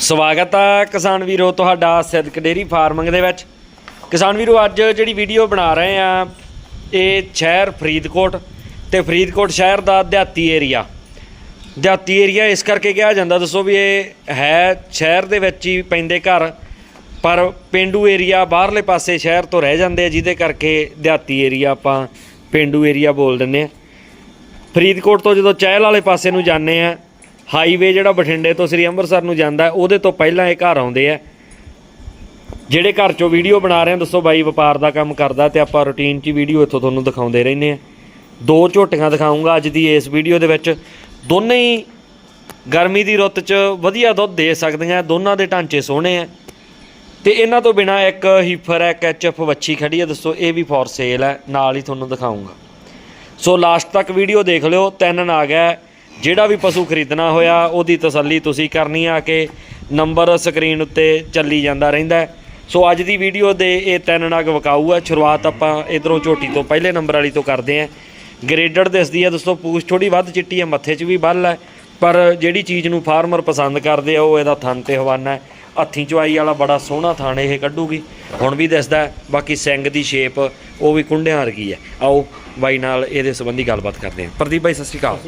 ਸਵਾਗਤ ਆ ਕਿਸਾਨ ਵੀਰੋ ਤੁਹਾਡਾ ਸਿੱਧਕ ਡੇਰੀ ਫਾਰਮਿੰਗ ਦੇ ਵਿੱਚ। ਕਿਸਾਨ ਵੀਰੋ, ਅੱਜ ਜਿਹੜੀ ਵੀਡੀਓ ਬਣਾ ਰਹੇ ਆ, ਇਹ ਸ਼ਹਿਰ ਫਰੀਦਕੋਟ ਤੇ ਫਰੀਦਕੋਟ ਸ਼ਹਿਰ ਦਾ ਦਿਹਾਤੀ ਏਰੀਆ। ਦਿਹਾਤੀ ਏਰੀਆ ਇਸ ਕਰਕੇ ਕਿਹਾ ਜਾਂਦਾ, ਦੱਸੋ ਵੀ ਇਹ ਹੈ ਸ਼ਹਿਰ ਦੇ ਵਿੱਚ ਹੀ ਪੈਂਦੇ ਘਰ, ਪਰ ਪਿੰਡੂ ਏਰੀਆ ਬਾਹਰਲੇ ਪਾਸੇ ਸ਼ਹਿਰ ਤੋਂ ਰਹਿ ਜਾਂਦੇ ਆ, ਜਿਹਦੇ ਕਰਕੇ ਦਿਹਾਤੀ ਏਰੀਆ ਆਪਾਂ ਪਿੰਡੂ ਏਰੀਆ ਬੋਲ ਦਿੰਦੇ ਆ। ਫਰੀਦਕੋਟ ਤੋਂ ਜਦੋਂ ਚਹਿਲ ਵਾਲੇ ਪਾਸੇ ਨੂੰ ਜਾਂਦੇ ਆ ਹਾਈਵੇ ਜਿਹੜਾ ਬਠਿੰਡੇ ਤੋਂ ਸ੍ਰੀ ਅੰਮ੍ਰਿਤਸਰ ਨੂੰ ਜਾਂਦਾ ਉਹਦੇ ਤੋਂ ਪਹਿਲਾਂ ਇਹ ਘਰ ਆਉਂਦੇ ਆ। ਜਿਹੜੇ ਘਰ ਚੋਂ ਵੀਡੀਓ ਬਣਾ ਰਹੇ ਆ, ਦੱਸੋ ਬਾਈ, ਵਪਾਰ ਦਾ ਕੰਮ ਕਰਦਾ ਤੇ ਆਪਾਂ ਰੁਟੀਨ 'ਚ ਹੀ ਵੀਡੀਓ ਇੱਥੋਂ ਤੁਹਾਨੂੰ ਦਿਖਾਉਂਦੇ ਰਹਿੰਦੇ ਆ। ਦੋ ਝੋਟੀਆਂ ਦਿਖਾਉਂਗਾ ਅੱਜ ਦੀ ਇਸ ਵੀਡੀਓ ਦੇ ਵਿੱਚ। ਦੋਨੇ ਹੀ ਗਰਮੀ ਦੀ ਰੁੱਤ 'ਚ ਵਧੀਆ ਦੁੱਧ ਦੇ ਸਕਦੀਆਂ, ਦੋਨਾਂ ਦੇ ਢਾਂਚੇ ਸੋਹਣੇ ਆ। ਤੇ ਇਹਨਾਂ ਤੋਂ ਬਿਨਾ ਇੱਕ ਹੀਫਰ ਹੈ, ਕੈਚਅਪ ਵੱਛੀ ਖੜੀ ਹੈ ਦੱਸੋ ਇਹ ਵੀ ਫੋਰ ਸੇਲ ਹੈ, ਨਾਲ ਹੀ ਤੁਹਾਨੂੰ ਦਿਖਾਉਂਗਾ। ਸੋ ਲਾਸਟ ਤੱਕ ਵੀਡੀਓ ਦੇਖ ਲਿਓ, ਤਿੰਨ ਆ ਗਿਆ ਜਿਹੜਾ ਵੀ ਪਸ਼ੂ ਖਰੀਦਣਾ ਹੋਇਆ, ਉਹਦੀ ਤਸੱਲੀ ਤੁਸੀਂ ਕਰਨੀ ਆ ਕਿ ਨੰਬਰ ਸਕਰੀਨ ਉੱਤੇ ਚੱਲੀ ਜਾਂਦਾ ਰਹਿੰਦਾ ਸੋ ਅੱਜ ਦੀ ਵੀਡੀਓ ਦੇ ਇਹ ਤਿੰਨ ਨਗ ਵਕਾਊ ਹੈ ਸ਼ੁਰੂਆਤ ਆਪਾਂ ਇਧਰੋਂ ਝੋਟੀ ਤੋਂ ਪਹਿਲੇ ਨੰਬਰ ਵਾਲੀ ਤੋਂ ਕਰਦੇ ਆਂ ਗ੍ਰੇਡਡ ਦਿਸਦੀ ਹੈ ਦੋਸਤੋ, ਪੂਛ ਥੋੜੀ ਵੱਧ ਚਿੱਟੀ ਹੈ ਮੱਥੇ 'ਚ ਵੀ ਬੱਲ ਹੈ ਪਰ ਜਿਹੜੀ ਚੀਜ਼ ਨੂੰ ਫਾਰਮਰ ਪਸੰਦ ਕਰਦੇ ਆ, ਉਹ ਇਹਦਾ ਥਣ ਤੇ ਹਵਾਨਾ ਹੈ। ਹੱਥੀਂ ਚਵਾਈ ਵਾਲਾ ਬੜਾ ਸੋਹਣਾ ਥਣ ਇਹ ਕੱਢੂਗੀ। ਹੁਣ ਵੀ ਦਿਸਦਾ। ਬਾਕੀ ਸਿੰਘ ਦੀ ਸ਼ੇਪ ਉਹ ਵੀ ਕੁੰਡਿਆਂ ਵਰਗੀ ਹੈ। ਆਓ ਬਾਈ ਨਾਲ ਇਹਦੇ ਸੰਬੰਧੀ ਗੱਲਬਾਤ ਕਰਦੇ ਹਾਂ। ਪ੍ਰਦੀਪ ਬਾਈ ਸਤਿ ਸ਼੍ਰੀ ਅਕਾਲ।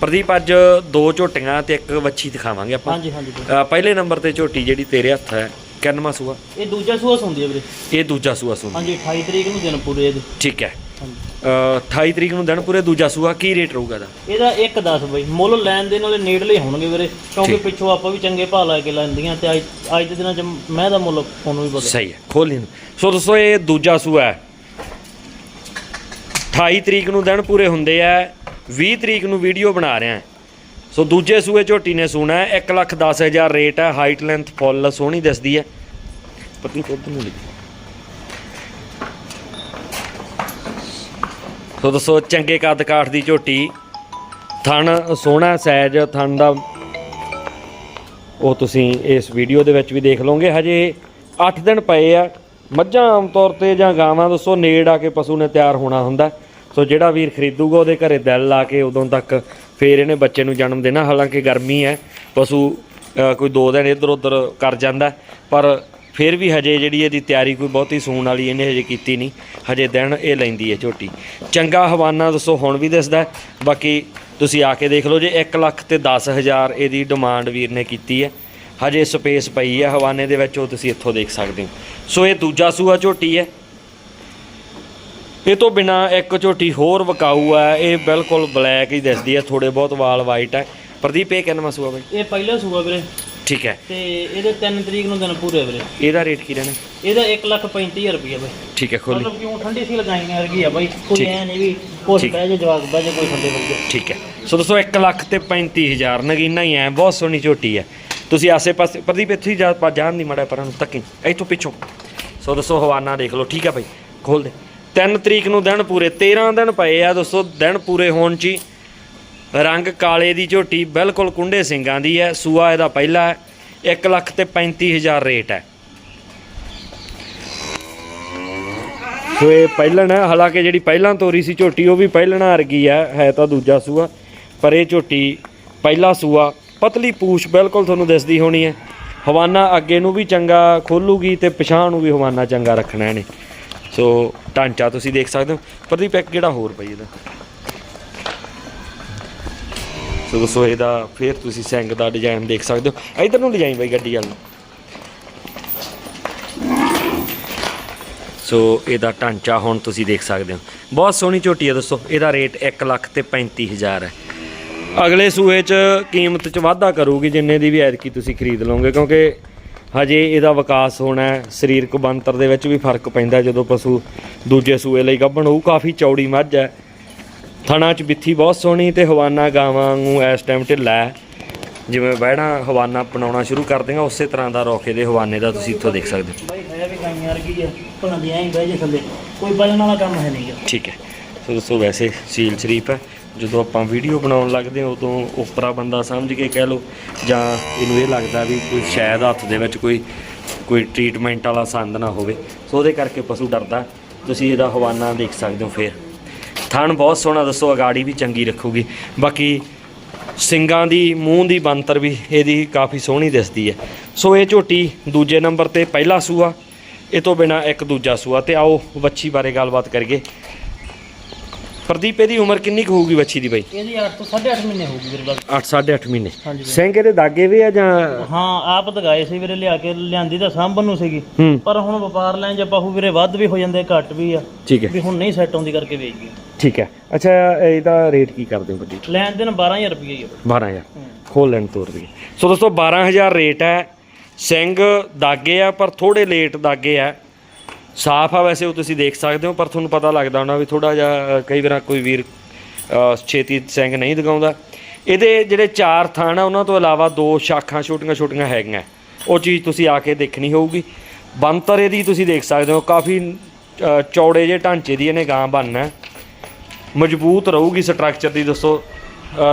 ਪ੍ਰਦੀਪ ਅੱਜ ਦੋ ਝੋਟੀਆਂ ਤੇ ਇੱਕ ਵੱਛੀ ਦਿਖਾਵਾਂਗੇ ਆਪਾਂ। ਹਾਂਜੀ ਹਾਂਜੀ ਪਹਿਲੇ ਨੰਬਰ ਤੇ ਝੋਟੀ ਜਿਹੜੀ ਤੇਰੇ ਹੱਥ ਹੈ ਕਿੰਨਵਾਂ ਸੂਆ? ਇਹ ਦੂਜਾ ਸੂਆ ਹੁੰਦੀ ਹੈ ਵੀਰੇ। ਇਹ ਦੂਜਾ ਸੂਆ ਸੁਣ ਹਾਂਜੀ 28 ਤਰੀਕ ਨੂੰ ਦਿਨ ਪੂਰੇ ਇਹਦੇ ਠੀਕ ਹੈ। ਅ, 28 ਤਰੀਕ ਨੂੰ ਦਿਨ ਪੂਰੇ ਦੂਜਾ ਸੂਆ ਕੀ ਰੇਟ ਰਹੂਗਾ ਇਹਦਾ? ਇਹਦਾ 1 10 ਬਈ ਮੁੱਲ ਲੈਣ ਦੇ ਨਾਲੇ ਨੇੜਲੇ ਹੋਣਗੇ ਵੀਰੇ ਕਿਉਂਕਿ ਠੀਕ। ਪਿੱਛੋਂ ਆਪਾਂ ਵੀ ਚੰਗੇ ਭਾਅ ਲਾ ਕੇ ਲੈਂਦੀਆਂ ਤੇ ਅੱਜ ਅੱਜ ਦੇ ਦਿਨਾਂ 'ਚ ਮੈਂ ਦਾ ਮੁੱਲ ਤੁਹਾਨੂੰ ਵੀ ਪਤਾ ਸਹੀ ਹੈ ਖੋਲ ਇਹਨੂੰ ਸੋ ਦੋਸਤੋ ਇਹ ਦੂਜਾ ਸੂਆ ਹੈ। 28 ਤਰੀਕ ਨੂੰ ਦਿਨ ਪੂਰੇ ਹੁੰਦੇ ਆ 20 ਤਰੀਕ ਨੂੰ ਵੀਡੀਓ ਬਣਾ ਰਹੇ ਸੋ ਦੂਜੇ ਸੂਏ ਝੋਟੀ ਨੇ ਸੂਣਾ ਹੈ 1 ਲੱਖ 10 ਹਜ਼ਾਰ ਰੇਟ ਹੈ ਹਾਈਟ ਲੈਂਥ ਫੁੱਲ ਸੋਹਣੀ ਦਿਸਦੀ ਹੈ। ਪਤਨੀ ਉਧਰ ਨੂੰ ਲਿਖੀ। ਸੋ ਦੱਸੋ, ਚੰਗੇ ਕੱਦ ਕਾਠ ਦੀ ਝੋਟੀ, ਥਣ ਸੋਹਣਾ ਸਹਿਜ, ਥਣ ਦਾ ਉਹ ਤੁਸੀਂ ਇਸ ਵੀਡੀਓ ਦੇ ਵਿੱਚ ਵੀ ਦੇਖ ਲਓਗੇ। ਹਜੇ 8 ਦਿਨ ਪਏ ਆ। ਮੱਝਾਂ ਆਮ ਤੌਰ ਤੇ ਜਾਂ ਗਾਵਾਂ, ਦੱਸੋ, ਨੇੜ ਆ ਕੇ ਪਸ਼ੂ ਨੇ ਤਿਆਰ ਹੋਣਾ ਹੁੰਦਾ। ਸੋ ਜਿਹੜਾ ਵੀਰ ਖਰੀਦੂਗਾ, ਉਹਦੇ ਘਰੇ ਦਿਲ ਲਾ ਕੇ ਉਦੋਂ ਤੱਕ ਫੇਰ ਇਹਨੇ ਬੱਚੇ ਨੂੰ ਜਨਮ ਦੇਣਾ। ਹਾਲਾਂਕਿ ਗਰਮੀ ਹੈ, ਪਸ਼ੂ ਕੋਈ ਦੋ ਦਿਨ ਇੱਧਰ ਉੱਧਰ ਕਰ ਜਾਂਦਾ। ਪਰ ਫਿਰ ਵੀ ਹਜੇ ਜਿਹੜੀ ਇਹਦੀ ਤਿਆਰੀ ਕੋਈ ਬਹੁਤੀ ਸੂਣ ਵਾਲੀ ਇਹਨੇ ਹਜੇ ਕੀਤੀ ਨਹੀਂ। ਹਜੇ ਦਿਨ ਇਹ ਲੈਂਦੀ ਹੈ ਝੋਟੀ। ਚੰਗਾ ਹਵਾਨਾ ਦੱਸੋ, ਹੁਣ ਵੀ ਦਿਸਦਾ ਬਾਕੀ ਤੁਸੀਂ ਆ ਕੇ ਦੇਖ ਲਓ ਜੇ 1 ਲੱਖ ਤੇ 10000 ਇਹਦੀ ਡਿਮਾਂਡ ਵੀਰ ਨੇ ਕੀਤੀ ਹੈ। ਹਜੇ ਸਪੇਸ ਪਈ ਹੈ ਹਵਾਨੇ ਦੇ ਵਿੱਚ, ਉਹ ਤੁਸੀਂ ਇੱਥੋਂ ਦੇਖ ਸਕਦੇ ਹੋ। ਸੋ ਇਹ ਦੂਜਾ ਸੂਆ ਝੋਟੀ ਹੈ। ਇਹ ਤੋਂ ਬਿਨਾ ਇੱਕ ਝੋਟੀ ਹੋਰ ਵਕਾਊ ਹੈ। ਇਹ ਬਿਲਕੁਲ ਬਲੈਕ ਹੀ ਦਿਸਦੀ ਹੈ। ਥੋੜੇ ਬਹੁਤ ਵਾਲ ਵਾਈਟ ਹੈ। ਪ੍ਰਦੀਪ, ਇਹ ਕਿੰਨਾ ਸੂਆ ਬਾਈ? ਇਹ ਪਹਿਲਾ ਸੂਆ ਵੀਰੇ। ਠੀਕ ਹੈ। ਤੇ ਇਹਦੇ 3 ਤਰੀਕ ਨੂੰ ਦਿਨ ਪੂਰੇ ਵੀਰੇ। ਇਹਦਾ ਰੇਟ ਕੀ ਰਹਿਣਾ? ਇਹਦਾ 1 ਲੱਖ 35000 ਰੁਪਏ ਬਈ। ਠੀਕ ਹੈ ਖੋਲੀ। ਮਤਲਬ ਕਿਉਂ ਠੰਡੀ ਸੀ ਲਗਾਈਆਂ ਵਰਗੀ ਆ ਬਾਈ। ਕੋਈ। ਐ ਨਹੀਂ ਵੀ ਠੀਕ। ਬਹਿ ਜਾ ਜਵਾਕ ਬਹਿ ਜਾ ਕੋਈ ਥੱਲੇ ਵਰਗੇ। ਠੀਕ ਹੈ। ਸੋ ਦੋਸਤੋ 1 ਲੱਖ ਤੇ 35000 ਨਗੀਨਾ ਹੀ ਹੈ ਬਹੁਤ ਸੋਹਣੀ ਝੋਟੀ ਹੈ। ਤੁਸੀਂ ਆਸੇ-ਪਾਸੇ ਪ੍ਰਦੀਪ ਇੱਥੇ ਜਾ ਜਾਣ ਦੀ ਮੜਾ ਪਰਾਂ ਨੂੰ ਤੱਕੀ। ਇੱਥੋਂ ਪਿੱਛੋਂ। ਸੋ ਦੋਸਤੋ ਹਵਾਨਾ ਦੇਖ ਲਓ ਠੀਕ ਹੈ ਭਾਈ ਖੋਲ ਦੇ 3 ਤਰੀਕ ਨੂੰ ਦਿਨ ਪੂਰੇ 13 ਦਿਨ ਪਏ ਆ ਦੋਸਤੋ ਦਿਨ ਪੂਰੇ ਹੋਣ 'ਚ ਰੰਗ ਕਾਲੇ ਦੀ ਝੋਟੀ ਬਿਲਕੁਲ ਕੁੰਡੇ ਸਿੰਘਾਂ ਦੀ ਹੈ। ਸੂਆ ਇਹਦਾ ਪਹਿਲਾ ਹੈ। 1 ਲੱਖ ਤੇ 35000 ਰੇਟ ਹੈ। ਸੋ ਇਹ ਪਹਿਲਣ ਹੈ। ਹਾਲਾਂਕਿ ਜਿਹੜੀ ਪਹਿਲਾਂ ਤੋਰੀ ਸੀ ਝੋਟੀ, ਉਹ ਵੀ ਪਹਿਲਣਾ ਅਰਗੀ ਹੈ। ਹੈ ਤਾਂ ਦੂਜਾ ਸੂਆ। ਪਰ ਇਹ ਝੋਟੀ ਪਹਿਲਾ ਸੂਆ। ਪਤਲੀ ਪੂਛ ਬਿਲਕੁਲ ਤੁਹਾਨੂੰ ਦਿਸਦੀ ਹੋਣੀ ਹੈ। ਹਵਾਨਾ ਅੱਗੇ ਨੂੰ ਵੀ ਚੰਗਾ ਖੋਲੂਗੀ ਤੇ ਪਿਛਾਂ ਨੂੰ ਵੀ ਹਵਾਨਾ ਚੰਗਾ ਰੱਖਣਾ ਇਹਨੇ। ਸੋ ਢਾਂਚਾ ਤੁਸੀਂ ਦੇਖ ਸਕਦੇ ਹੋ। ਪ੍ਰਦੀਪ, ਇੱਕ ਜਿਹੜਾ ਹੋਰ ਪਈ ਇਹਦਾ। ਸੋ ਦੋਸਤੋ ਇਹਦਾ ਫਿਰ ਤੁਸੀਂ ਸਿੰਗ ਦਾ ਡਿਜ਼ਾਈਨ ਦੇਖ ਸਕਦੇ ਹੋ। ਇਧਰ ਨੂੰ ਲਿਜਾਈ ਬਾਈ ਗੱਡੀ ਵੱਲ ਸੋ ਇਹਦਾ ਢਾਂਚਾ ਹੁਣ ਤੁਸੀਂ ਦੇਖ ਸਕਦੇ ਹੋ। ਬਹੁਤ ਸੋਹਣੀ ਝੋਟੀ ਹੈ ਦੋਸਤੋ। ਇਹਦਾ ਰੇਟ 1 ਲੱਖ ਤੇ 35000 ਹੈ। ਅਗਲੇ ਸੂਏ 'ਚ ਕੀਮਤ 'ਚ ਵਾਧਾ ਕਰੂਗੀ ਜਿੰਨੇ ਦੀ ਵੀ ਐਤਕੀ ਤੁਸੀਂ ਖਰੀਦ ਲਓਗੇ, ਕਿਉਂਕਿ ਹਜੇ ਇਹਦਾ ਵਿਕਾਸ ਹੋਣਾ ਹੈ। ਸਰੀਰਕ ਬਣਤਰ ਦੇ ਵਿੱਚ ਵੀ ਫ਼ਰਕ ਪੈਂਦਾ ਜਦੋਂ ਪਸ਼ੂ ਦੂਜੇ ਸੂਏ ਲਈ ਗੱਭਣ ਹੋਊ, ਕਾਫੀ ਚੌੜੀ ਮੱਝ ਹੈ। ਥਣਾ 'ਚ ਬਿੱਥੀ ਬਹੁਤ ਸੋਹਣੀ ਤੇ ਹਵਾਨਾ ਗਾਵਾਂ ਨੂੰ ਇਸ ਟਾਈਮ ਢਿੱਲਾ ਹੈ ਜਿਵੇਂ ਬਹਿਣਾ ਹਵਾਨਾ ਅਪਣਾਉਣਾ ਸ਼ੁਰੂ ਕਰ ਦੇਗਾ ਉਸੇ ਤਰ੍ਹਾਂ ਦਾ ਰੋਕੇ ਦੇ ਹਵਾਨੇ ਦਾ ਤੁਸੀਂ ਇੱਥੋਂ ਦੇਖ ਸਕਦੇ ਹੋ। ਬਾਈ ਹੈ ਵੀ ਗਾਈਆਂ ਵਰਗੀ ਆ ਭਣਾ ਦੀ ਐਂ ਹੀ ਬਹਿ ਜਾ ਥੱਲੇ। ਕੋਈ ਬਜਣ ਵਾਲਾ ਕੰਮ ਹੈ ਨਹੀਂਗਾ ਠੀਕ ਹੈ। ਸੋ ਦੋਸਤੋ ਵੈਸੇ ਸੀਲ ਸ਼ਰੀਫ ਹੈ। ਜਦੋਂ ਆਪਾਂ ਵੀਡੀਓ ਬਣਾਉਣ ਲੱਗਦੇ ਹਾਂ ਉਦੋਂ ਉਪਰਾ ਬੰਦਾ ਸਮਝ ਕੇ ਕਹਿ ਲਓ ਜਾਂ ਇਹਨੂੰ ਇਹ ਲੱਗਦਾ ਵੀ ਕੋਈ ਸ਼ਾਇਦ ਹੱਥ ਦੇ ਵਿੱਚ ਕੋਈ ਕੋਈ ਟ੍ਰੀਟਮੈਂਟ ਵਾਲਾ ਸੰਦ ਨਾ ਹੋਵੇ। ਸੋ ਉਹਦੇ ਕਰਕੇ ਪਸ਼ੂ ਡਰਦਾ। ਤੁਸੀਂ ਇਹਦਾ ਹਵਾਨਾ ਦੇਖ ਸਕਦੇ ਹੋ ਫੇਰ। ਥਣ ਬਹੁਤ ਸੋਹਣਾ ਦੱਸੋ ਅਗਾੜੀ ਵੀ ਚੰਗੀ ਰੱਖੂਗੀ। ਬਾਕੀ ਸਿੰਗਾਂ ਦੀ ਮੂੰਹ ਦੀ ਬੰਤਰ ਵੀ ਇਹਦੀ ਕਾਫੀ ਸੋਹਣੀ ਦਿਸਦੀ ਹੈ। ਸੋ ਇਹ ਝੋਟੀ ਦੂਜੇ ਨੰਬਰ ਤੇ ਪਹਿਲਾ ਸੂਆ ਇਹ ਤੋਂ ਬਿਨਾ ਇੱਕ ਦੂਜਾ ਸੂਆ। ਤੇ ਆਓ ਵੱਛੀ ਬਾਰੇ ਗੱਲਬਾਤ ਕਰੀਏ। ਪ੍ਰਦੀਪ ਇਹਦੀ ਉਮਰ ਕਿੰਨੀ ਕੁ ਹੋਊਗੀ ਵੱਛੀ ਦੀ ਬਾਈ? ਇਹਦੀ 8 ਤੋਂ 8.5 ਮਹੀਨੇ ਹੋ ਗਈ ਵੀਰੇ ਬਸ। 8 8.5 ਮਹੀਨੇ। ਸਿੰਘ ਇਹਦੇ ਦਾਗੇ ਵੀ ਆ ਜਾਂ? ਹਾਂ ਆਪ ਦਗਾਏ ਸੀ ਵੀਰੇ ਲਿਆ ਕੇ ਲਿਆਂਦੀ ਤਾਂ ਸਾਂਭਣ ਨੂੰ ਸੀਗੀ। ਪਰ ਹੁਣ ਵਪਾਰ ਲੈਣ ਜੇ ਪਾਹੂ ਵੀਰੇ ਵੱਧ ਵੀ ਹੋ ਜਾਂਦੇ ਘੱਟ ਵੀ ਆ। ਠੀਕ ਹੈ। ਵੀ ਹੁਣ ਨਹੀਂ ਸੈੱਟ ਆਉਂਦੀ ਕਰਕੇ ਵੇਚ ਗਈ ਠੀਕ ਹੈ। ਅੱਛਾ ਇਹਦਾ ਰੇਟ ਕੀ ਕਰਦੇ ਹੋ ਪ੍ਰਦੀਪ ਲੈਣ ਦੇਣ 12000 ਰੁਪਏ ਹੀ ਆ। 12000 ਖੋਲ ਲੈਣ ਤੋਰ ਦੀ। ਸੋ ਦੋਸਤੋ 12000 ਰੇਟ ਹੈ। ਸਿੰਘ ਦਾਗੇ ਆ ਪਰ ਥੋੜੇ ਲੇਟ ਦਾਗੇ ਆ। ਸਾਫ਼ ਆ ਵੈਸੇ ਉਹ ਤੁਸੀਂ ਦੇਖ ਸਕਦੇ ਹੋ ਪਰ ਤੁਹਾਨੂੰ ਪਤਾ ਲੱਗਦਾ ਹੋਣਾ ਵੀ ਥੋੜਾ ਜਿਹਾ ਕਈ ਵਾਰ ਕੋਈ ਵੀਰ ਛੇਤੀ ਸਿੰਘ ਨਹੀਂ ਦਗਾਉਂਦਾ ਇਹਦੇ ਜਿਹੜੇ ਚਾਰ ਥਾਣ ਆ ਉਹਨਾਂ ਤੋਂ ਇਲਾਵਾ ਦੋ ਸ਼ਾਖਾਂ ਛੋਟੀਆਂ ਛੋਟੀਆਂ ਹੈਗੀਆਂ। ਉਹ ਚੀਜ਼ ਤੁਸੀਂ ਆ ਕੇ ਦੇਖਣੀ ਹੋਊਗੀ। ਬੰਤਰ ਇਹਦੀ ਤੁਸੀਂ ਦੇਖ ਸਕਦੇ ਹੋ ਕਾਫੀ ਚੌੜੇ ਜਿਹੇ ਢਾਂਚੇ ਦੀ ਇਹਨੇ ਗਾਂ ਬਣਨਾ। ਹੈ। ਮਜ਼ਬੂਤ ਰਹੂਗੀ ਸਟਰਕਚਰ ਦੀ, ਦੱਸੋ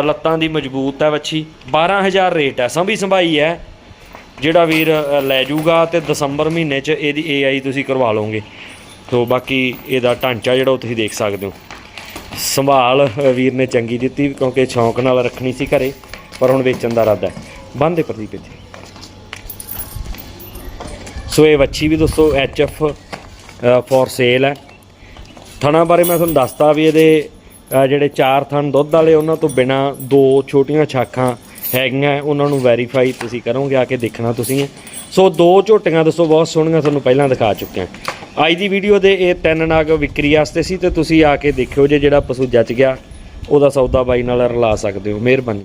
ਲੱਤਾਂ ਦੀ ਮਜ਼ਬੂਤ ਹੈ ਵੱਛੀ। 12000 ਰੇਟ ਹੈ, ਸੰਭੀ ਸੰਭਾਈ ਹੈ, ਜਿਹੜਾ ਵੀਰ ਲੈ ਜਾਊਗਾ ਤੇ ਦਸੰਬਰ ਮਹੀਨੇ 'ਚ ਇਹਦੀ ਏਆਈ ਤੁਸੀਂ ਕਰਵਾ ਲਓਗੇ। ਤੋਂ ਬਾਕੀ ਇਹਦਾ ਢਾਂਚਾ ਜਿਹੜਾ ਉਹ ਤੁਸੀਂ ਦੇਖ ਸਕਦੇ ਹੋ। ਸੰਭਾਲ ਵੀਰ ਨੇ ਚੰਗੀ ਦਿੱਤੀ ਕਿਉਂਕਿ ਸ਼ੌਂਕ ਨਾਲ ਰੱਖਣੀ ਸੀ ਘਰੇ, ਪਰ ਹੁਣ ਵੇਚਣ ਦਾ ਇਰਾਦਾ ਹੈ। ਬੰਦੇ ਪ੍ਰਦੀਪ ਇੱਥੇ। ਸੋ ਇਹ ਵੱਛੀ ਵੀ ਦੋਸਤੋ ਐਚਐਫ ਫॉर ਸੇਲ ਹੈ। ਥਣਾ ਬਾਰੇ ਮੈਂ ਤੁਹਾਨੂੰ ਦੱਸਤਾ ਵੀ ਇਹਦੇ ਜਿਹੜੇ ਚਾਰ ਥਣ ਦੁੱਧ ਵਾਲੇ ਉਹਨਾਂ ਤੋਂ ਬਿਨਾ ਦੋ ਛੋਟੀਆਂ ਛਾਖਾਂ ਹੈਗੀਆਂ, ਉਹਨਾਂ ਨੂੰ ਵੈਰੀਫਾਈ ਤੁਸੀਂ ਕਰੋਗੇ, ਆ ਕੇ ਦੇਖਣਾ ਤੁਸੀਂ। ਹੈ। ਸੋ ਦੋ ਝੋਟੀਆਂ ਦੱਸੋ, ਬਹੁਤ ਸੋਹਣੀਆਂ ਤੁਹਾਨੂੰ ਪਹਿਲਾਂ ਦਿਖਾ ਚੁੱਕਿਆ ਅੱਜ ਦੀ ਵੀਡੀਓ ਦੇ ਇਹ ਤਿੰਨ ਨਾਗ ਵਿਕਰੀ ਵਾਸਤੇ ਸੀ ਤੇ ਤੁਸੀਂ ਆ ਕੇ ਦੇਖਿਓ ਜੇ ਜਿਹੜਾ ਪਸ਼ੂ ਜੱਚ ਗਿਆ, ਉਹਦਾ ਸੌਦਾ ਬਾਈ ਨਾਲ ਰਲਾ ਸਕਦੇ ਹੋ। ਮਿਹਰਬਾਨੀ।